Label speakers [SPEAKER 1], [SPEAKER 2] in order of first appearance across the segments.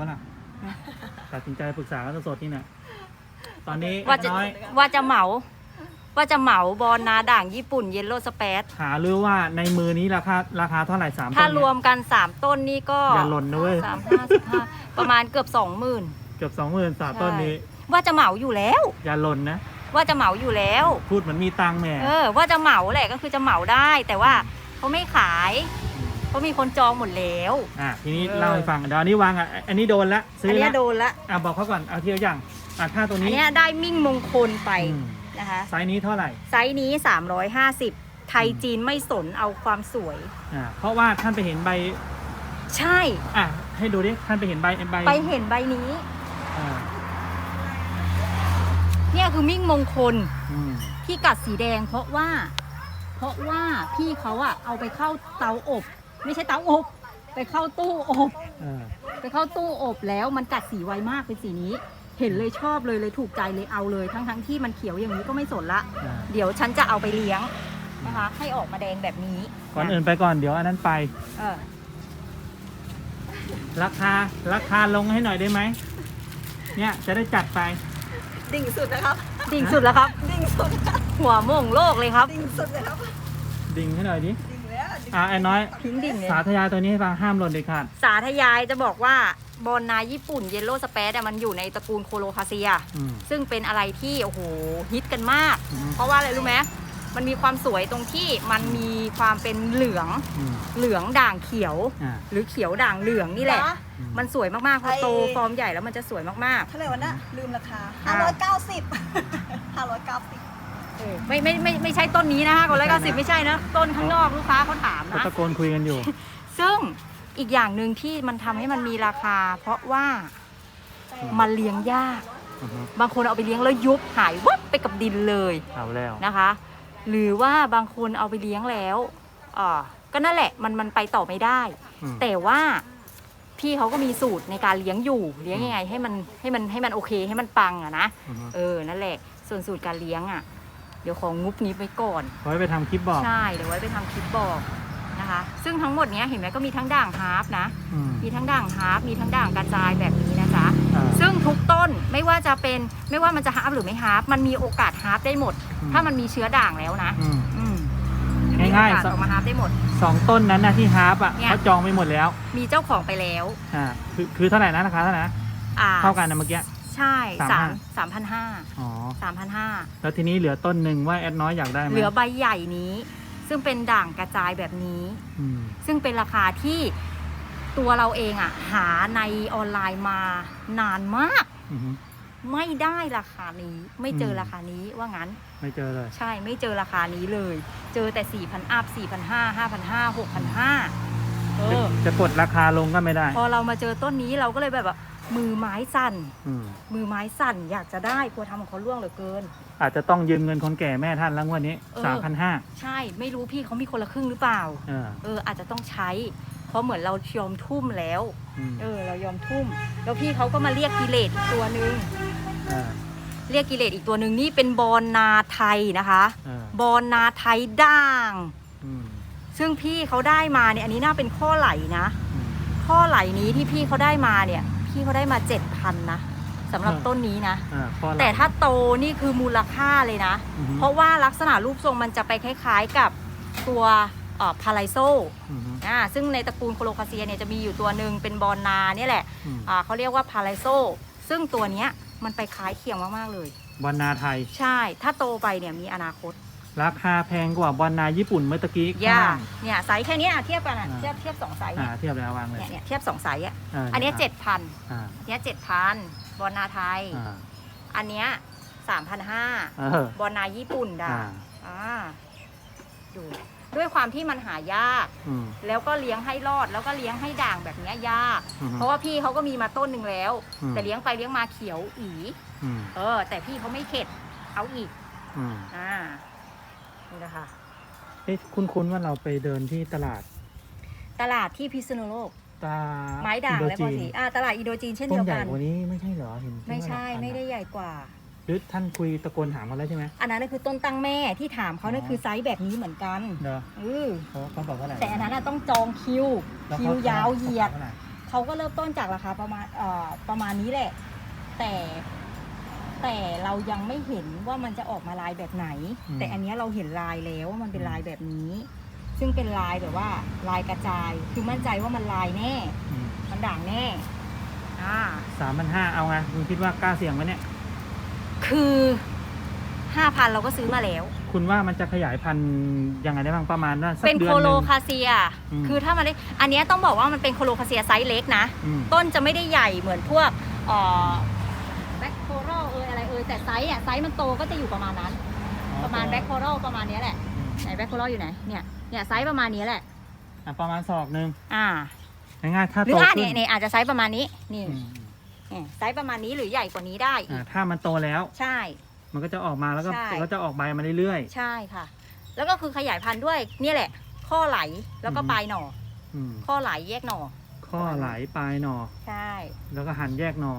[SPEAKER 1] ปะล่ะ ตัดสินใจปรึกษากันสดๆนี่นะตอนนี้
[SPEAKER 2] ว่าจะ
[SPEAKER 1] น้อย
[SPEAKER 2] ว่าจะเหมา ว่าจะเหมาบอลนาด่างญี่ปุ่นเยลโล่สเปซ
[SPEAKER 1] หารู้ว่าในมือนี้ราคาราคาเท่าไหร่สามต้น
[SPEAKER 2] ถ้า
[SPEAKER 1] เนี่ย
[SPEAKER 2] รวมกัน3ต้นนี่ก็
[SPEAKER 1] อย่าหล่นนะเว้ย
[SPEAKER 2] สามห้าสิบห้าประมาณเกือบสองหมื่น
[SPEAKER 1] เกือบสองหมื่นสามต้นนี้
[SPEAKER 2] ว่าจะเหมาอยู่แล้ว
[SPEAKER 1] อย่าหล่นนะ
[SPEAKER 2] ว่าจะเหมาอยู่แล้ว
[SPEAKER 1] พูดเหมือนมีตังค์แหม่
[SPEAKER 2] เออ ว่าจะเหมาแหละก็คือจะเหมาได้ แต่ว่าเขาไม่ขาย เขามีคนจองหมดแล้ว
[SPEAKER 1] อะทีนี้
[SPEAKER 2] เออ
[SPEAKER 1] เล่าให้ฟังเดี๋ยวอันนี้วางอะอันนี้โดนละซื้
[SPEAKER 2] อัน
[SPEAKER 1] อ
[SPEAKER 2] เนี้
[SPEAKER 1] ละ
[SPEAKER 2] ยโดนละ
[SPEAKER 1] อะบอกเขาก่อนเอาทีละอย่างอะถ้าตัว
[SPEAKER 2] อัน
[SPEAKER 1] นี้
[SPEAKER 2] เนี้ยได้มิ่งมงคลไป
[SPEAKER 1] อืม
[SPEAKER 2] นะคะ
[SPEAKER 1] ไซส์นี้เท่าไหร่
[SPEAKER 2] ไซส์นี้ 350 ไทยจีนไม่สนเอาความสวย
[SPEAKER 1] อ่าเพราะว่าท่านไปเห็นใบ
[SPEAKER 2] ใช่
[SPEAKER 1] อะให้ดูดิท่านไปเห็นใบใบ
[SPEAKER 2] ไปเห็นใบนี้
[SPEAKER 1] อ่า
[SPEAKER 2] เนี่ยคือมิ่งมงคล
[SPEAKER 1] อืม
[SPEAKER 2] ที่กัดสีแดง เพราะว่า เพราะว่าพี่เขาอะเอาไปเข้าเตาอบ ไม่ใช่เตาอบ ไปเข้าตู้อบ
[SPEAKER 1] อ่า
[SPEAKER 2] ไปเข้าตู้อบแล้วมันกัดสีไวมากเป็นสีนี้ เห็นเลยชอบเลยเลยถูกใจเลยเอาเลยทั้งทั้งๆที่มันเขียวอย่างนี้ก็ไม่สนละ
[SPEAKER 1] อ่า
[SPEAKER 2] เดี๋ยวฉันจะเอาไปเลี้ยงนะคะ ให้ออกมาแดงแบบนี้
[SPEAKER 1] ก่อนอื่นไปก่อนเดี๋ยวอันนั้นไป
[SPEAKER 2] เออ
[SPEAKER 1] ราคาราคาลงให้หน่อยได้ไหมเนี่ยจะได้จัดไป
[SPEAKER 3] ดิ่งสุดนะครับ
[SPEAKER 2] ดิ่งสุดแล้วครับ
[SPEAKER 3] ดิ่งสุด
[SPEAKER 2] หัวโมงโลกเลยครับ
[SPEAKER 3] ดิ่งสุดเลยครับ
[SPEAKER 1] ดิ่งให้หน่อยดิ
[SPEAKER 3] ดิ่งแล้วดิ่ง
[SPEAKER 1] อะไอ้น้อย
[SPEAKER 2] ทิ้งดิ่งเลย
[SPEAKER 1] สาธยายตัวนี้ให้ฟังห้ามหล่นเด็ดขาด
[SPEAKER 2] สาธยายจะบอกว่าบอลนาญี่ปุ่นเยลโล่สเปซมันอยู่ในตระกูลโคโลคาเซีย
[SPEAKER 1] อืม
[SPEAKER 2] ซึ่งเป็นอะไรที่ โอ้โห ฮิตกันมาก
[SPEAKER 1] อืม
[SPEAKER 2] เพราะว่าอะไรรู้ไหมมันมีความสวยตรงที่มันมีความเป็นเหลือง
[SPEAKER 1] อืม
[SPEAKER 2] เหลืองด่างเขียว
[SPEAKER 1] อ่า
[SPEAKER 2] หรือเขียวด่างเหลืองนี่แหละ
[SPEAKER 3] นะ
[SPEAKER 1] อืม
[SPEAKER 2] มันสวยมากๆพอ
[SPEAKER 3] ไอ้
[SPEAKER 2] โตฟอร์มใหญ่แล้วมันจะสวยมาก
[SPEAKER 3] เท่าไหร่วะน่ะลืมราคา
[SPEAKER 2] อ่า
[SPEAKER 3] 590 590
[SPEAKER 2] ๆเออ ไม่ไม่ไม่ไม่ใช่ต้นนี้นะคนละเก้าสิบไม่ใช่นะ ต้นข้างนอกลูกค้าเขาถาม
[SPEAKER 1] เขา
[SPEAKER 2] นะ
[SPEAKER 1] ตะโกนคุยกันอยู่
[SPEAKER 2] ซึ่งอีกอย่างหนึ่งที่มันทำให้มันมีราคา เพราะว่ามันเลี้ยงยาก
[SPEAKER 1] อือฮึ
[SPEAKER 2] บางคนเอาไปเลี้ยงแล้วยุบหายวับไปกับดินเลย
[SPEAKER 1] เอาแล้ว
[SPEAKER 2] นะคะ หรือว่าบางคนเอาไปเลี้ยงแล้วอ่าก็นั่นแหละมันมันไปต่อไม่ได้
[SPEAKER 1] อืม
[SPEAKER 2] แต่ว่าพี่เขาก็มีสูตรในการเลี้ยงอยู่เลี้ยงยังไงให้มันให้มันให้มันโอเคให้มันปังอะนะ
[SPEAKER 1] อือฮึ
[SPEAKER 2] เออ นั่นแหละ ส่วนสูตรการเลี้ยงอะ เดี๋ยวของงุบงิบไว้ก่อน
[SPEAKER 1] ไว้ไปทำคลิปบอก
[SPEAKER 2] ใช่เดี๋ยวไว้ไปทำคลิปบอกนะคะ ซึ่งทั้งหมดเนี้ยเห็นไหมก็มีทั้งด่างฮาร์ปนะ
[SPEAKER 1] อืม
[SPEAKER 2] มีทั้งด่างฮาร์ปมีทั้งด่างกระจายแบบนี้นะจ๊ะ
[SPEAKER 1] อ่า
[SPEAKER 2] ซึ่งทุกต้นไม่ว่าจะเป็นไม่ว่ามันจะฮาร์ปหรือไม่ฮาร์ปมันมีโอกาสฮาร์ปได้หมด
[SPEAKER 1] อืม
[SPEAKER 2] ถ้ามันมีเชื้อด่างแล้วนะ
[SPEAKER 1] อืม
[SPEAKER 2] อืม
[SPEAKER 1] ง่ายๆ
[SPEAKER 2] มีโอกาสออกมาฮาร์ปได้หมด
[SPEAKER 1] สองต้นนั้นนะที่ฮาร์ปอะ
[SPEAKER 2] เนี่ย
[SPEAKER 1] เขาจองไปหมดแล้ว
[SPEAKER 2] มีเจ้าของไปแล้ว
[SPEAKER 1] อ่าคือคือเท่าไหร่นะราคาเท่าไหร่นะ
[SPEAKER 2] อ่า
[SPEAKER 1] เท่ากันนะเมื่อกี้
[SPEAKER 2] ใช่
[SPEAKER 1] สาม
[SPEAKER 2] สา
[SPEAKER 1] ห้า
[SPEAKER 2] มสามพันห้า
[SPEAKER 1] อ๋อ
[SPEAKER 2] สามพันห้า
[SPEAKER 1] แล้วทีนี้เหลือต้นหนึ่งว่าแอดน้อยอยากได้ไหม
[SPEAKER 2] เหลือใบใหญ่นี้ ซึ่งเป็นด่างกระจายแบบนี้
[SPEAKER 1] อืม
[SPEAKER 2] ซึ่งเป็นราคาที่ตัวเราเองอะหาในออนไลน์มานานมาก
[SPEAKER 1] อือฮึ
[SPEAKER 2] ไม่ได้ราคานี้ ไม่เจออ
[SPEAKER 1] ม
[SPEAKER 2] ราคานี้ว่างั้น
[SPEAKER 1] ไม่เจอเลย
[SPEAKER 2] ใช่ไม่เจอราคานี้เลย เจอแต่4,000อัพ4,500 5,500 6,500เออ
[SPEAKER 1] จะกดราคาลงก็ไม่ได้
[SPEAKER 2] พอเรามาเจอต้นนี้เราก็เลยแบบว่า มือไม้สั่น
[SPEAKER 1] อืม
[SPEAKER 2] มือไม้สั่นอยากจะได้กลัวทำของเขาล่วงเหลือเกิน
[SPEAKER 1] อาจจะต้องยืมเงินคนแก่แม่ท่านแล้วงวันนี้
[SPEAKER 2] เออ
[SPEAKER 1] สามพันห้า
[SPEAKER 2] ใช่ไม่รู้พี่เขามีคนละครึ่งหรือเปล่า
[SPEAKER 1] เออ
[SPEAKER 2] เอออาจจะต้องใช้ เพราะเหมือนเรายอมทุ่มแล้ว
[SPEAKER 1] อืม
[SPEAKER 2] เออ เรายอมทุ่ม แล้วพี่เขาก็มาเรียกกิเลสอีกตัวหนึ่ง
[SPEAKER 1] เออ
[SPEAKER 2] เรียกกิเลสอีกตัวหนึ่งนี่เป็นบอลนาไทยนะคะ
[SPEAKER 1] เออบ
[SPEAKER 2] อลนาไทยด่าง
[SPEAKER 1] อืม
[SPEAKER 2] ซึ่งพี่เขาได้มาเนี่ยอันนี้น่าเป็นข้อไหลนะ
[SPEAKER 1] อืม
[SPEAKER 2] ข้อไหลนี้ที่พี่เขาได้มาเนี่ย พี่เขาได้มาเจ็ดพันนะสำหรับ
[SPEAKER 1] เออ
[SPEAKER 2] ต้นนี้นะ
[SPEAKER 1] อ่าข้อหลัง
[SPEAKER 2] แต่ถ้าโตนี่คือมูลค่าเลยนะ
[SPEAKER 1] อือฮึ
[SPEAKER 2] เพราะว่าลักษณะรูปทรงมันจะไปคล้ายๆกับตัวพาไลโซ
[SPEAKER 1] อืม
[SPEAKER 2] อ่าซึ่งในตระกูลโคโลคาเซียเนี่ยจะมีอยู่ตัวหนึ่งเป็นบอลนาเนี่ยแหละ
[SPEAKER 1] อืม
[SPEAKER 2] อ่าเขาเรียกว่าพาไลโซซึ่งตัวเนี้ยมันไปคล้ายเคียงมากๆเลย
[SPEAKER 1] บอลนาไทย
[SPEAKER 2] ใช่ ถ้าโตไปเนี่ยมีอนาคต
[SPEAKER 1] ราคาแพงกว่าบอลนาญี่ปุ่นเมื่อตะกี้
[SPEAKER 2] ย่า
[SPEAKER 1] ข้าง
[SPEAKER 2] เนี่ยไซส์แค่เนี้ยเทียบกันอะ
[SPEAKER 1] อ่า
[SPEAKER 2] เทียบเทียบสองไซส์
[SPEAKER 1] อ่า
[SPEAKER 2] เนี่ย
[SPEAKER 1] เทียบแล้ววางเลย
[SPEAKER 2] เนี่ยเนี่ยเทียบสองไซส์อะาอันเนี้ยะ
[SPEAKER 1] ครับ
[SPEAKER 2] เจ็ดพัน
[SPEAKER 1] อ่า
[SPEAKER 2] อันเนี้ยเจ็ดพันบอลนาไทย
[SPEAKER 1] อ่า
[SPEAKER 2] อันเนี้ยสามพันห้า
[SPEAKER 1] เออบ
[SPEAKER 2] อลนาญี่ปุ่นด่า
[SPEAKER 1] อ่า
[SPEAKER 2] อ่าดูด้วยความที่มันหายาก
[SPEAKER 1] อืม
[SPEAKER 2] แล้วก็เลี้ยงให้รอดแล้วก็เลี้ยงให้ด่างแบบเนี้ยยาก
[SPEAKER 1] อืม
[SPEAKER 2] เพราะว่าพี่เขาก็มีมาต้นหนึ่งแล้ว
[SPEAKER 1] อืม
[SPEAKER 2] แต่เลี้ยงไปเลี้ยงมาเขียวอี
[SPEAKER 1] อืม
[SPEAKER 2] เออ แต่พี่เขาไม่เข็ดเอาอีก
[SPEAKER 1] อืม
[SPEAKER 2] อ่า นี่นะคะ
[SPEAKER 1] เอ๊ะคุ้นๆว่าเราไปเดินที่ตลาด
[SPEAKER 2] ตลาดที่พิษณุโลก
[SPEAKER 1] ตา
[SPEAKER 2] ไม้ด่างและ
[SPEAKER 1] อิ
[SPEAKER 2] พอน
[SPEAKER 1] โด
[SPEAKER 2] สี
[SPEAKER 1] จีน
[SPEAKER 2] อ่าตลาดอินโดจีนเช่น
[SPEAKER 1] ต้
[SPEAKER 2] เดี
[SPEAKER 1] น
[SPEAKER 2] ยว
[SPEAKER 1] ใหญ่
[SPEAKER 2] กัน
[SPEAKER 1] กว่านี้ไม่ใช่เหรอเห็น
[SPEAKER 2] ไม่ใช่
[SPEAKER 1] ที่ว่าหลักพัน
[SPEAKER 2] ไม่ได้
[SPEAKER 1] อะ
[SPEAKER 2] ใหญ่กว่า
[SPEAKER 1] หรือท่านคุยตะโกนถามมาแล้วใช่ไหม
[SPEAKER 2] อันนั้นนะคือต้นตั้งแม่ที่ถามเขานั่น
[SPEAKER 1] อ๋อ
[SPEAKER 2] คือไซส์แบบนี้เหมือนกัน
[SPEAKER 1] เด้อ
[SPEAKER 2] เออ
[SPEAKER 1] เขาเขาบอกว่าอะไร
[SPEAKER 2] แต่อันนั้นนะต้องจองคิว
[SPEAKER 1] แล้ว
[SPEAKER 2] คิ
[SPEAKER 1] เขา
[SPEAKER 2] วยาวเหยียด
[SPEAKER 1] ขาท่าไหร่
[SPEAKER 2] เขาก็เริ่มต้นจากราคาประมาณเอ่อประมาณนี้แหละ แต่ แต่เรายังไม่เห็นว่ามันจะออกมาลายแบบไหน
[SPEAKER 1] อืม
[SPEAKER 2] แต่อันเนี้ยเราเห็นลายแล้วว่ามันเป็นลายแบบนี้ ซึ่งเป็นลายแบบว่าลายกระจาย คือมั่นใจว่ามันลายแน่
[SPEAKER 1] อืม
[SPEAKER 2] มันด่างแน่ อ่า
[SPEAKER 1] สามพันห้าเอาไงคุณคิดว่ากล้าเสี่ยงไหมเนี่ย
[SPEAKER 2] คือห้าพันเราก็ซื้อมาแล้ว
[SPEAKER 1] คุณว่ามันจะขยายพันธุ์ยังไงได้บ้างประมาณว่าสัก
[SPEAKER 2] เป็น
[SPEAKER 1] เดือ
[SPEAKER 2] โคน
[SPEAKER 1] ห
[SPEAKER 2] โล
[SPEAKER 1] นึ่ง
[SPEAKER 2] คาเซีย
[SPEAKER 1] อืม
[SPEAKER 2] คือถ้ามันได้อันเนี้ยต้องบอกว่ามันเป็นโคโลคาเซียไซส์เล็กนะ
[SPEAKER 1] อืม
[SPEAKER 2] ต้นจะไม่ได้ใหญ่เหมือนพวกแบ็ แต่ไซส์อะไซส์มันโตก็จะอยู่ประมาณนั้น ประมาณแบ็คโคโรประมาณเนี้ยแหละ
[SPEAKER 1] อืม
[SPEAKER 2] ไหนแบ็คโคโรอยู่ไหนเนี่ยเนี่ยไซส์ประมาณนี้แหละ
[SPEAKER 1] อะประมาณศอกหนึ่ง
[SPEAKER 2] อ่า
[SPEAKER 1] ง่ายๆถ้า
[SPEAKER 2] หรือ
[SPEAKER 1] โต
[SPEAKER 2] อ่า
[SPEAKER 1] ขึ้
[SPEAKER 2] เนี่ย
[SPEAKER 1] น
[SPEAKER 2] เนี่ยอาจจะไซส์ประมาณนี้นี่
[SPEAKER 1] อืม
[SPEAKER 2] เนี่ยไซส์ประมาณนี้หรือใหญ่กว่านี้ได้อี
[SPEAKER 1] อ่ากถ้ามันโตแล้ว
[SPEAKER 2] ใช่
[SPEAKER 1] มันก็จะออกมาแล้วก็
[SPEAKER 2] ใช่
[SPEAKER 1] ก็จะออกใบมาเรื่อย
[SPEAKER 2] ใช่ค่ะ แล้วก็คือขยายพันธุ์ด้วยเนี่ยแหละ ข้อไหลแล้วก็
[SPEAKER 1] อือฮึ
[SPEAKER 2] ปลายหน่อ
[SPEAKER 1] ๆอืม
[SPEAKER 2] ข้อไหลแยกหน่อ
[SPEAKER 1] ข้อไหลปลายหนอ
[SPEAKER 2] ใช่
[SPEAKER 1] แล้วก็หั่นแยกหนอ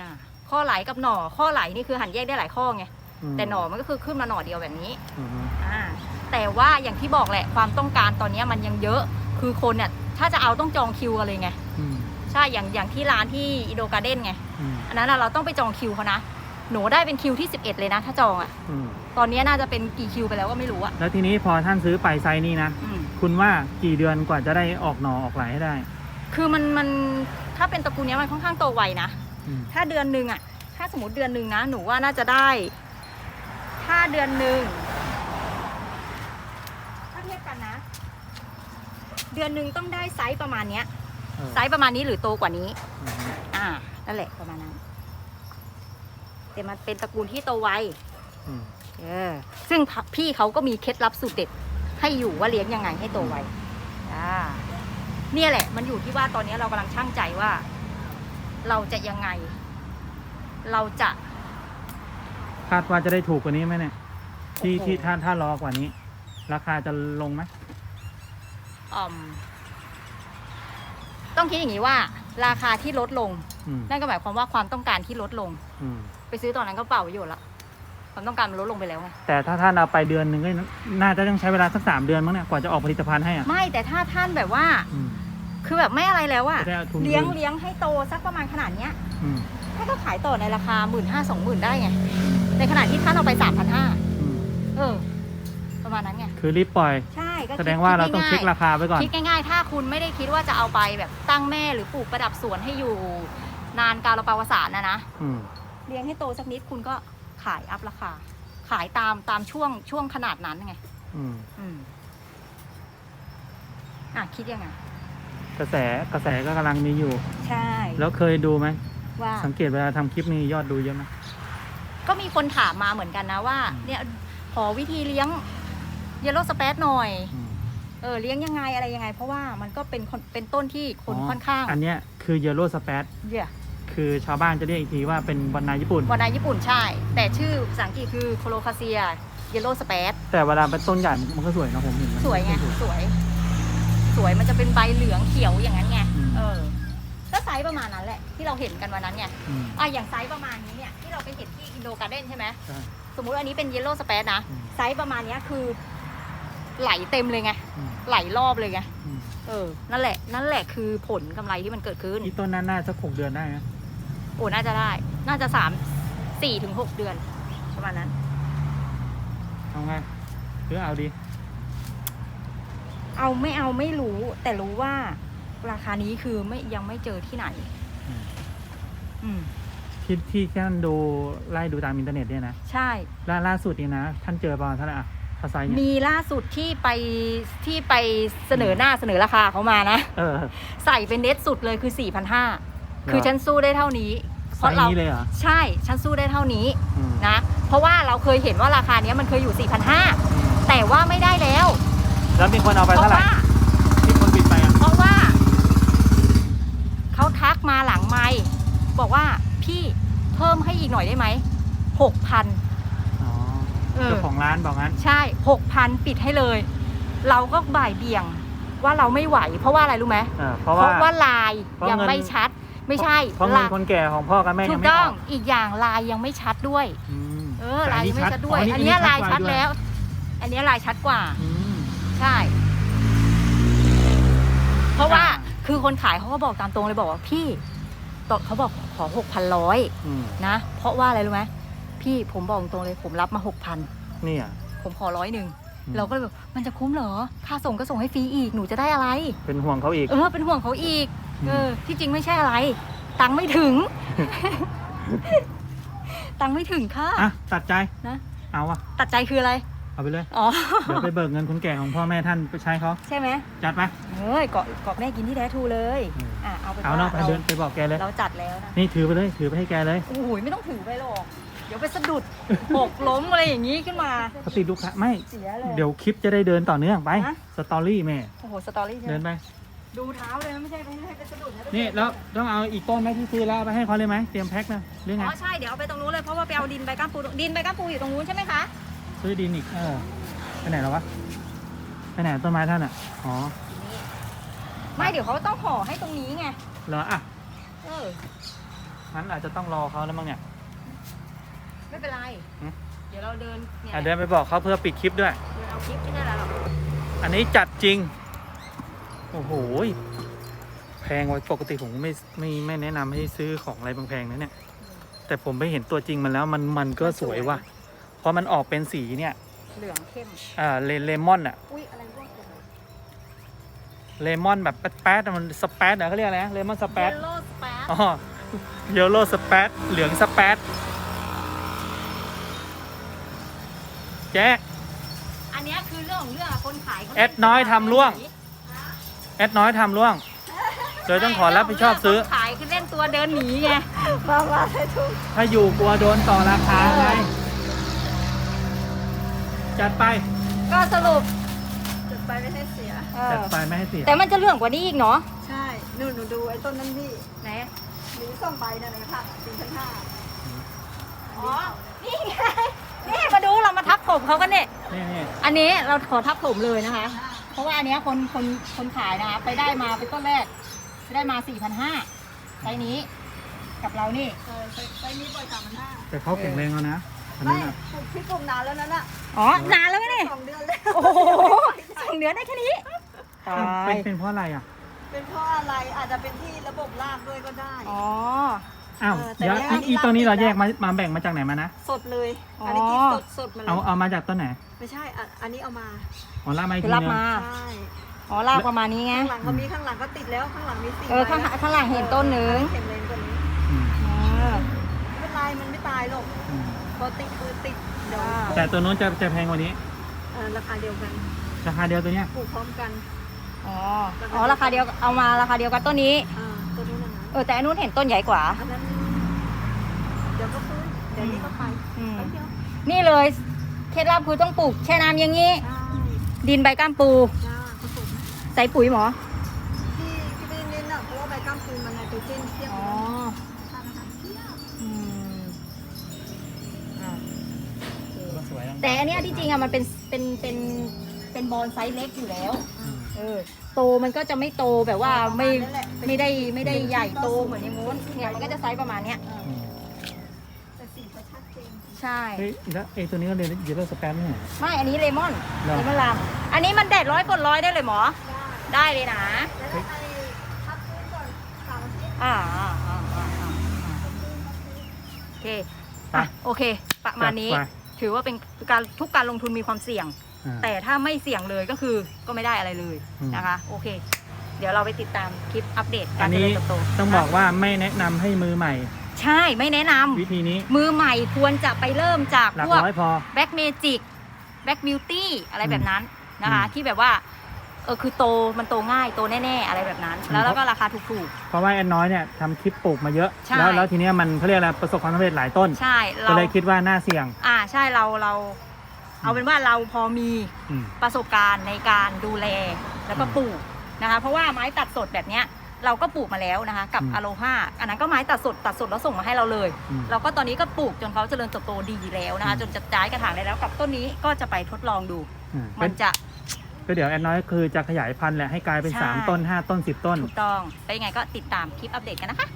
[SPEAKER 2] อ่า ข้อไหลกับหน่อข้อไหลนี่คือหันแยกได้หลายข้อไง
[SPEAKER 1] ม
[SPEAKER 2] แต่หน่อมันก็คือขึ้นมาหน่อเดียวแบบนี้
[SPEAKER 1] อืม
[SPEAKER 2] อ่าแต่ว่าอย่างที่บอกแหละความต้องการตอนนี้มันยังเยอะคือคนเนี่ยถ้าจะเอาต้องจองคิวกันเลยไง
[SPEAKER 1] อืม
[SPEAKER 2] ใช่อย่างอย่างที่ร้านที่อิโดการ์เด้นไง
[SPEAKER 1] อืม
[SPEAKER 2] อันนั้นนะเราต้องไปจองคิวเขานะหนูได้เป็นคิวที่ 11 เลยนะ ถ้าจองอะ่ะ
[SPEAKER 1] อืม
[SPEAKER 2] ตอนนี้น่าจะเป็นกี่คิวไปแล้วก็ไม่รู้อะ่ะ
[SPEAKER 1] แล้วทีนี้พอท่านซื้อไปไซส์นี้นะ
[SPEAKER 2] อืม
[SPEAKER 1] คุณว่ากี่เดือนกว่าจะได้ออกหนอออกไหลให้ได้
[SPEAKER 2] คือมันมันถ้าเป็นตระกูลเนี้ยมันค่อนข้างโตไวนะ
[SPEAKER 1] อืม
[SPEAKER 2] ถ้าเดือนหนึ่งอะถ้าสมมติเดือนหนึ่งนะ หนูว่าน่าจะได้ ถ้าเดือนหนึ่งถ้าเทียบกันนะ เดือนหนึ่งต้องได้ไซส์ประมาณเนี้ย
[SPEAKER 1] เออ
[SPEAKER 2] ไซส์ประมาณนี้หรือโตกว่านี้
[SPEAKER 1] อืม
[SPEAKER 2] อ่า นั่นแหละประมาณนั้น แต่มันเป็นตระกูลที่โตไว
[SPEAKER 1] อืม
[SPEAKER 2] เออ ซึ่งพี่เขาก็มีเคล็ดลับสูตรเด็ดให้อยู่ว่าเลี้ยงยังไงให้โตไวอ่าเนี่ยแหละ มันอยู่ที่ว่าตอนนี้เรากำลังช่างใจว่า เราจะยังไง เราจะ
[SPEAKER 1] คาดว่าจะได้ถูกกว่านี้ไหมเนี่ย ที่
[SPEAKER 2] โอ้โห
[SPEAKER 1] ที่ถ้าถ้ารอกว่านี้ ราคาจะลงไหม
[SPEAKER 2] อืมต้องคิดอย่างนี้ว่า ราคาที่ลดลง
[SPEAKER 1] อืม
[SPEAKER 2] นั่นก็หมายความว่าความต้องการที่ลดลง
[SPEAKER 1] อืม
[SPEAKER 2] ไปซื้อตอนนั้นก็เปล่าประโยชน์ละความต้องการมันลดลงไปแล้วไง
[SPEAKER 1] แต่ถ้าท่านเอาไปเดือนหนึ่งก็น่าจะต้องใช้เวลาสักสามเดือนมั้งเนี่ยกว่าจะออกผลิตภัณฑ์ให้อะ
[SPEAKER 2] ไม่แต่ถ้าท่านแบบว่า
[SPEAKER 1] อืม
[SPEAKER 2] คือแบบไม่อะไรแล้วอะ
[SPEAKER 1] จะได้เอาทุน
[SPEAKER 2] เลี้ยง
[SPEAKER 1] คืน
[SPEAKER 2] เลี้ยงให้โตสักประมาณขนาดเนี้ย
[SPEAKER 1] อืม
[SPEAKER 2] ท่านก็ขายต่อในราคาหมื่นห้าสองหมื่นได้ไง ในขณะที่ท่านเอาไปสามพันห้า
[SPEAKER 1] อืม
[SPEAKER 2] เออ ประมาณนั้นไง
[SPEAKER 1] คือรีบปล่อย
[SPEAKER 2] ใช่ก็คิ
[SPEAKER 1] แสดงว่าเราต้องเช็คราคาไว้ก่อน
[SPEAKER 2] คิดง่ายๆ ถ้าคุณไม่ได้คิดว่าจะเอาไปแบบตั้งแม่หรือปลูกประดับสวนให้อยู่ นานกาลปาวสารนะนะ
[SPEAKER 1] อืม
[SPEAKER 2] เลี้ยงให้โตสักนิดคุณก็ขายอัพราคา ขายตามตามช่วงช่วงขนาดนั้นไง
[SPEAKER 1] อืม
[SPEAKER 2] อืม อะ คิดยังไง
[SPEAKER 1] กระแสกระแสก็กำลังมีอยู่
[SPEAKER 2] ใช่
[SPEAKER 1] แล้วเคยดูไหม
[SPEAKER 2] ว่า
[SPEAKER 1] สังเกตเวลาทำคลิปนี้ยอดดูเยอะไหม
[SPEAKER 2] ก็มีคนถามมาเหมือนกันนะว่า
[SPEAKER 1] อืม
[SPEAKER 2] เนี่ยขอวิธีเลี้ยงเยลโล่สเปซหน่อย
[SPEAKER 1] อืม
[SPEAKER 2] เออเลี้ยงยังไงอะไรยังไง เพราะว่ามันก็เป็นคนเป็นต้นที่คน
[SPEAKER 1] อ๋อ
[SPEAKER 2] ค่อนข้าง
[SPEAKER 1] อันเนี้ยคือเยลโล่สเปซ
[SPEAKER 2] เยอะ
[SPEAKER 1] คือชาวบ้านจะเรียกอีกทีว่าเป็นวันนาญี่ปุ่น
[SPEAKER 2] วันนาญี่ปุ่นใช่ แต่ชื่อภาษาอังกฤษคือโคโลคาเซียเยลโล่สเปซ
[SPEAKER 1] แต่เวลาเป็นต้นใหญ่มันก็สวยนะผมเห็นมัน
[SPEAKER 2] สวยไง
[SPEAKER 1] สวย
[SPEAKER 2] สวยสวยมันจะเป็นใบเหลืองเขียวอย่างนั้นไง
[SPEAKER 1] อืม
[SPEAKER 2] เออ ก็ไซส์ประมาณนั้นแหละ ที่เราเห็นกันวันนั้นไง
[SPEAKER 1] อืม
[SPEAKER 2] อะอย่างไซส์ประมาณนี้เนี่ยที่เราไปเห็นที่อินโดการ์เด้นใช่ไหม
[SPEAKER 1] ใช่
[SPEAKER 2] สมมุติอันนี้เป็นเยลโล่สเปซนะ
[SPEAKER 1] อืม
[SPEAKER 2] ไซส์ประมาณเนี้ยคือ ไหลเต็มเลยไง
[SPEAKER 1] อืม
[SPEAKER 2] ไหลรอบเลยไง
[SPEAKER 1] อืม
[SPEAKER 2] เออ นั่นแหละ นั่นแหละคือผลกำไรที่มันเกิดขึ้น
[SPEAKER 1] อีต้นนั้นน่าจะหกเดือนได้นะ
[SPEAKER 2] โอ้น่าจะได้ น่าจะสามสี่ถึงหกเดือน ประมาณนั้น
[SPEAKER 1] เอาไงหรือเอาดี
[SPEAKER 2] เอาไม่เอาไม่รู้ แต่รู้ว่าราคานี้คือไม่ยังไม่เจอที่ไหน
[SPEAKER 1] อืม
[SPEAKER 2] อืม
[SPEAKER 1] ที่ที่ท่านดูไล่ดูตามอินเทอร์เน็ตเนี่ยนะ
[SPEAKER 2] ใช่
[SPEAKER 1] ล่าล่าสุดนี่นะ ท่านเจอประมาณเท่าไหร่อะถ้าไซส์เนี่ย
[SPEAKER 2] มีล่าสุดที่ไปที่ไปเสนอหน้าเสนอราคาเขามานะ
[SPEAKER 1] เออ
[SPEAKER 2] ใส่เป็นเน็ตสุดเลยคือ 4,500 คือฉันสู้ได้เท่านี้ เพ
[SPEAKER 1] ไซ
[SPEAKER 2] ราะ
[SPEAKER 1] ส์
[SPEAKER 2] เรา
[SPEAKER 1] นี้เลยเหรอ
[SPEAKER 2] ใช่ ฉันสู้ได้เท่านี้
[SPEAKER 1] อืม
[SPEAKER 2] นะ เพราะว่าเราเคยเห็นว่าราคาเนี้ยมันเคยอยู่ 4,500 แต่ว่าไม่ได้แล้ว
[SPEAKER 1] แล้วมีคนเอาไป
[SPEAKER 2] เพ
[SPEAKER 1] เท่า
[SPEAKER 2] ราะ
[SPEAKER 1] ไหร่
[SPEAKER 2] ว่า
[SPEAKER 1] มีคนปิดไปอะ
[SPEAKER 2] เพราะว่าเขาทักมาหลังไม่บอกว่าพี่เพิ่มให้อีกหน่อยได้ไหมหกพัน
[SPEAKER 1] อ๋อ
[SPEAKER 2] เออ
[SPEAKER 1] เจ้าของร้านบอกงั้น
[SPEAKER 2] ใช่หกพันปิดให้เลย เราก็บ่ายเบี่ยงว่าเราไม่ไหว เพราะว่าอะไรรู้ไหม
[SPEAKER 1] เออเพราะ
[SPEAKER 2] เพ
[SPEAKER 1] ว่า
[SPEAKER 2] ราะว่า ลาย
[SPEAKER 1] เพราะ
[SPEAKER 2] ยัง
[SPEAKER 1] เงิน
[SPEAKER 2] ไม่ชัด ไม่ใช่
[SPEAKER 1] เพราะเงิน
[SPEAKER 2] ลาย
[SPEAKER 1] คนแก่ของพ่อกับแม่
[SPEAKER 2] ถู
[SPEAKER 1] ยัง
[SPEAKER 2] ก
[SPEAKER 1] ไม่
[SPEAKER 2] ต้
[SPEAKER 1] อ
[SPEAKER 2] อง
[SPEAKER 1] อก
[SPEAKER 2] อีกอย่างลายยังไม่ชัดด้วย
[SPEAKER 1] อืม
[SPEAKER 2] เออ
[SPEAKER 1] แต่
[SPEAKER 2] ลายยังไม่ชัดด้วย
[SPEAKER 1] อ๋อ
[SPEAKER 2] อันเนี้ยลายชัด
[SPEAKER 1] ก
[SPEAKER 2] แล้ว อันเนี้ยลายชัดกว่า
[SPEAKER 1] อืม
[SPEAKER 2] ใช่ เพราะว่า
[SPEAKER 1] อ่า
[SPEAKER 2] คือคนขายเขาก็บอกตามตรงเลยบอกว่าพี่ตเขาบอกขอหกพันร้อย
[SPEAKER 1] อืม
[SPEAKER 2] นะ เพราะว่าอะไรรู้ไหมพี่ผมบอกตรงเลยผมรับมาหกพัน
[SPEAKER 1] นี่อะ
[SPEAKER 2] ผมขอร้อยหนึ่ง
[SPEAKER 1] อืม
[SPEAKER 2] เราก็เลยแบบมันจะคุ้มเหรอ ค่าส่งก็ส่งให้ฟรีอีกหนูจะได้อะไร
[SPEAKER 1] เป็นห่วงเขาอีก
[SPEAKER 2] เออเป็นห่วงเขาอีก
[SPEAKER 1] อืม
[SPEAKER 2] เออ ที่จริงไม่ใช่อะไร ตังค์ไม่ถึง ตังค์ไม่ถึงค่ะ
[SPEAKER 1] อะตัดใจ
[SPEAKER 2] นะ
[SPEAKER 1] เอาอะ
[SPEAKER 2] ตัดใจคืออะไร
[SPEAKER 1] เอาไปเลย
[SPEAKER 2] อ๋อ
[SPEAKER 1] เดี๋ยวไปเบิกเงินคนแก่ของพ่อแม่ท่านไปใช้เขา
[SPEAKER 2] ใช่ไหม
[SPEAKER 1] จัดไป
[SPEAKER 2] เฮ้ยเกาะเกาะแม่กินที่แท้ทรูเลย
[SPEAKER 1] อืม
[SPEAKER 2] อะเอาไป
[SPEAKER 1] เอาเนาะไปเดินไปบอกแกเลย
[SPEAKER 2] เราจัดแล้วนะ
[SPEAKER 1] นี่ถือไปเลย ถือไปให้แกเลย
[SPEAKER 2] โอ้ยไม่ต้องถือไปหรอก เดี๋ยวไปสะดุด หกล้มอะไรอย่างนี้ขึ้นมา
[SPEAKER 1] เขาติดลูกค้าไม่
[SPEAKER 2] เสียเลย
[SPEAKER 1] เดี๋ยวคลิปจะได้เดินต่อเนื่องไป
[SPEAKER 2] ฮะ
[SPEAKER 1] สตอรี่แม่
[SPEAKER 2] โอ้โห สตอรี่ใช่ไห
[SPEAKER 1] เดิ
[SPEAKER 2] ม
[SPEAKER 1] นไป
[SPEAKER 2] ดูเท้าเลยนะไม่ใช่ไม่ใช่ไปสะดุดะ
[SPEAKER 1] นี่แล้วต้องเอาอีกต้นไหมที่ซื้อแล้วเอาไปให้เขาเลยไหมเตรียมแพ็คนะหรือไง
[SPEAKER 2] อ๋อใช่ เดี๋ยวเอาไปตรงนู้นเลย เพราะว่าไปเอาดินใบก้ามปู ดินใบก้ามปูอยู่ตรงนู้นใช่ไหมคะ
[SPEAKER 1] ซื้อดินอีกเออไปไหนแล้ววะไปไหนต้นไม้ท่านอะอ๋อ
[SPEAKER 2] ไม่เดี๋ยวเขาต้องห่อให้ตรงนี้ไง
[SPEAKER 1] เหรออะ
[SPEAKER 2] เออ
[SPEAKER 1] งั้นอาจจะต้องรอเขาแล้วมั้งเนี่ย
[SPEAKER 2] ไม่เป็นไร
[SPEAKER 1] หืม
[SPEAKER 2] เดี๋ยวเราเดินเนี่ย
[SPEAKER 1] อะเดินไปบอกเขาเพื่อปิดคลิปด้วย
[SPEAKER 2] เดินเอาคลิปไม่ได้แล้วหรอก
[SPEAKER 1] อันนี้จัดจริง โอ้โหแพงไว้ปกติผมไม่ไม่ไม่แนะนำให้ซื้อของอะไรแพงๆนะเนี่ย แต่ผมไปเห็นตัวจริงมันแล้วมันมันก็สวยว่ะเพราะมันออกเป็นสีเนี่ย
[SPEAKER 2] เหลืองเข้ม
[SPEAKER 1] อ่าเลเลมอนอะ
[SPEAKER 2] อุ้ยอะไรร่วงเต็มเลย
[SPEAKER 1] เลมอนแบบแป๊ดๆอะมันสเปซอะเขาเรียกอะไรนะเลมอนสเปซ
[SPEAKER 2] เยลโล่สปาร์
[SPEAKER 1] อ๋อเยลโล่สเปซเหลืองสเปซแจ๊
[SPEAKER 2] อันเนี้ยคือเรื่องของเรื่องอะคนขายเขา
[SPEAKER 1] แอดน้อยทำร่วง แอดน้อยทำร่วงโดยต้องขอรับผิดชอบซื้อ
[SPEAKER 2] คนขายคือเล่นตัวเดินหนีไง
[SPEAKER 3] มามาให้ทุก
[SPEAKER 1] ถ้าอยู่กลัวโดนต่อราคาไง จัดไป
[SPEAKER 2] ก็สรุป
[SPEAKER 3] จุดไปไม่ให้เสีย
[SPEAKER 2] เออ
[SPEAKER 1] จัดไปไม่ให้เสีย
[SPEAKER 2] แต่มันจะเรื่องกว่านี้อีกเนาะ
[SPEAKER 3] ใช่หนูหนูดูไอ้ต้นนั้นพี่
[SPEAKER 2] ไหน
[SPEAKER 3] หรือส่งไปนั่นเลยค่ะสี่พันห้า
[SPEAKER 2] อ๋อนี่ไงนี่มาดูเรามาทับผมเขากันเนี่ย
[SPEAKER 1] นี่นี่
[SPEAKER 2] อันนี้เราขอทับผมเลยนะคะ เพราะว่าอันเนี้ยคนคนคนขายนะคะไปได้มาเป็นต้นแรกไปได้มาสี่พันห้าไซส์นี้ กับเรานี่
[SPEAKER 3] เออไปไปนี้ปล่อยสามพันห้า
[SPEAKER 1] แต่เขาแข็งแรงแล้วนะ อัน
[SPEAKER 3] ไม่
[SPEAKER 1] นี้นะ
[SPEAKER 3] ปลูกพี่ปลูกนานแล้วนั่นอะ
[SPEAKER 2] อ๋อนานแล้วไหมเนี่ย
[SPEAKER 3] สองเดือนแล้ว
[SPEAKER 2] โอ้โหส่งเนื้อได้แค่นี้ตา
[SPEAKER 1] เป็
[SPEAKER 2] ย
[SPEAKER 1] นเป็นเพราะอะไรอะ
[SPEAKER 3] เป็นเพราะอะไรอาจจะเป็นที่ระบบรากด้วยก็ได้
[SPEAKER 2] อ๋อ
[SPEAKER 1] อ้าว
[SPEAKER 3] เออแต่
[SPEAKER 1] เดี๋ยว
[SPEAKER 3] เนี่ย
[SPEAKER 1] อี
[SPEAKER 3] อันนี้
[SPEAKER 1] อีตัวนี้เรา
[SPEAKER 3] รับ
[SPEAKER 1] แยกมามาแบ่งมาจากไหนมานะ
[SPEAKER 3] สดเลย
[SPEAKER 2] อ๋ออั
[SPEAKER 3] อันนี้ที่สดสดมาเล
[SPEAKER 1] เอา
[SPEAKER 3] ย
[SPEAKER 1] เอามาจากต้นไหน
[SPEAKER 3] ไม่ใช่อะอันนี้เอามา
[SPEAKER 1] อ๋อลากมาอีก
[SPEAKER 2] คือ
[SPEAKER 1] ที
[SPEAKER 2] รับ
[SPEAKER 1] นึง
[SPEAKER 2] มา
[SPEAKER 3] ใช่
[SPEAKER 2] อ๋อลากประมาณนี้ไง
[SPEAKER 3] ข้างหลังก็มีข้างหลังก็ติดแล้วข้างหลังมีสี่
[SPEAKER 2] เออข้างหลังข้างหลังเห็นต้นหนึ่ง
[SPEAKER 3] เข็มแรงกว่านี้
[SPEAKER 1] อืม
[SPEAKER 2] อ๋อ
[SPEAKER 3] ไม่เป็นไรมันไม่ตายหรอก
[SPEAKER 1] อืม
[SPEAKER 3] พอติดคือติดเดี๋ยว
[SPEAKER 2] อ่า
[SPEAKER 1] แต่ตัวนู้นจะจะแพงกว่านี้
[SPEAKER 3] เออราคาเดียวกัน
[SPEAKER 1] ราคาเดียวตัวเนี้ย
[SPEAKER 3] ปลูกพร้อมกัน
[SPEAKER 2] อ๋ออ๋อราคาเดียวเอามาราคาเดียวกับต้นนี้
[SPEAKER 3] อ่าตัวนู้นนะนะ
[SPEAKER 2] เออแต่อันนู้นเห็นต้นใหญ่กว่า
[SPEAKER 3] อันนั้นเดี๋ยวก็ฟื้นเดี๋ยวนี้ก็ไป
[SPEAKER 2] อืม
[SPEAKER 3] ไปเที่ยว
[SPEAKER 2] นี่เลยเคล็ดลับคือต้องปลูกแช่น้ำอย่างนี้
[SPEAKER 3] ใช่
[SPEAKER 2] ดินใบก้ามปู
[SPEAKER 3] จ้าผสม
[SPEAKER 2] ใส่ปุ๋ยหมอ แต่อันเนี้ยที่จริงอะมันเป็นเป็นเป็นเป็นบอลไซส์เล็กอยู่แล้ว
[SPEAKER 1] อืม
[SPEAKER 2] เออโตมันก็จะไม่โตแบบว่าไม่
[SPEAKER 3] ประณนั้นแหละ
[SPEAKER 2] ไม่ได้ไม่ได้ใหญ่โตเหมือนอย่างงู้นเนี่ยมันก็จะไซส์ประมาณเนี้ย
[SPEAKER 3] เออ
[SPEAKER 1] อืม
[SPEAKER 3] แต่สีเขาชัดเจน
[SPEAKER 2] ใช่
[SPEAKER 1] เฮ้ยแล้วไอ้ตัวนี้ก็เรียนเยลโล่สเปซนี่ไง
[SPEAKER 2] ไม่อันนี้เลมอน
[SPEAKER 1] เหรอ
[SPEAKER 2] เลมอนลามอันนี้มันแดดร้อยกดร้อยได้เลยหมอ
[SPEAKER 3] ได้
[SPEAKER 2] ได้เลยนะ
[SPEAKER 3] แล้วถ้าใครพักฟื้นก่อนสามอาทิตย์
[SPEAKER 2] อ่าอ่าอ่าอ่าอ่าโอเคอะโอเค ประมาณนี้
[SPEAKER 1] จัดไป
[SPEAKER 2] ถือว่าเป็นการทุกการลงทุนมีความเสี่ยง
[SPEAKER 1] อ่า
[SPEAKER 2] แต่ถ้าไม่เสี่ยงเลยก็คือก็ไม่ได้อะไรเลย
[SPEAKER 1] อืม
[SPEAKER 2] นะคะ โอเค เดี๋ยวเราไปติดตามคลิปอัปเดต
[SPEAKER 1] อั
[SPEAKER 2] การ
[SPEAKER 1] น
[SPEAKER 2] เจ
[SPEAKER 1] นี้
[SPEAKER 2] ริญเติบโต
[SPEAKER 1] ต้องบอกว่าไม่แนะนำให้มือใหม่
[SPEAKER 2] ใช่ไม่แนะนำ
[SPEAKER 1] วิธีนี้
[SPEAKER 2] มือใหม่ควรจะไปเริ่มจาก
[SPEAKER 1] หลัก
[SPEAKER 2] พวก
[SPEAKER 1] ร้อยพอ
[SPEAKER 2] แบ็กเมจิกแบ็กบิวตี้อะไร
[SPEAKER 1] อืม
[SPEAKER 2] แบบนั้นนะคะ
[SPEAKER 1] อืม
[SPEAKER 2] ที่แบบว่า เออคือโตมันโตง่ายโตแน่ๆอะไรแบบนั้น แล้ว
[SPEAKER 1] อืม
[SPEAKER 2] แล้วก็ราคาถูก
[SPEAKER 1] เพราะว่าแอนน้อยเนี่ยทำคลิปปลูกมาเยอะ
[SPEAKER 2] ใช่
[SPEAKER 1] แล้วแล้วทีเนี้ยมันเขาเรียกอะไรประสบความสำเร็จหลายต้น
[SPEAKER 2] ๆ ใช่
[SPEAKER 1] ก็
[SPEAKER 2] เรา
[SPEAKER 1] เลยคิดว่าน่าเสี่ยง
[SPEAKER 2] อ่าใช่เราเรา เอาเป็นว่าเราพอมี
[SPEAKER 1] อืม
[SPEAKER 2] ประสบการณ์ในการดูแลแล้วก็
[SPEAKER 1] อืม
[SPEAKER 2] ปลูกนะคะ เพราะว่าไม้ตัดสดแบบเนี้ยเราก็ปลูกมาแล้วนะคะ กับ
[SPEAKER 1] อืม
[SPEAKER 2] อโลฮาอันนั้นก็ไม้ตัดสดตัดสดแล้วส่งมาให้เราเลย
[SPEAKER 1] อืม
[SPEAKER 2] เราก็ตอนนี้ก็ปลูกจนเขาเจริญเติบโตดีแล้วนะคะ
[SPEAKER 1] อืม
[SPEAKER 2] จนจะย้ายกระถางได้แล้วกับต้นนี้ก็จะไปทดลองดู
[SPEAKER 1] อืม
[SPEAKER 2] มั
[SPEAKER 1] เป็น
[SPEAKER 2] นจะ
[SPEAKER 1] ก็เดี๋ยวแอนน้อยคือจะขยายพันธุ์แหละให้กลายเป็น
[SPEAKER 2] ใช่
[SPEAKER 1] 3 ต้น 5 ต้น 10 ต้น
[SPEAKER 2] ถูกต้องแล้วยังไงก็ติดตามคลิปอัปเดตกันนะคะ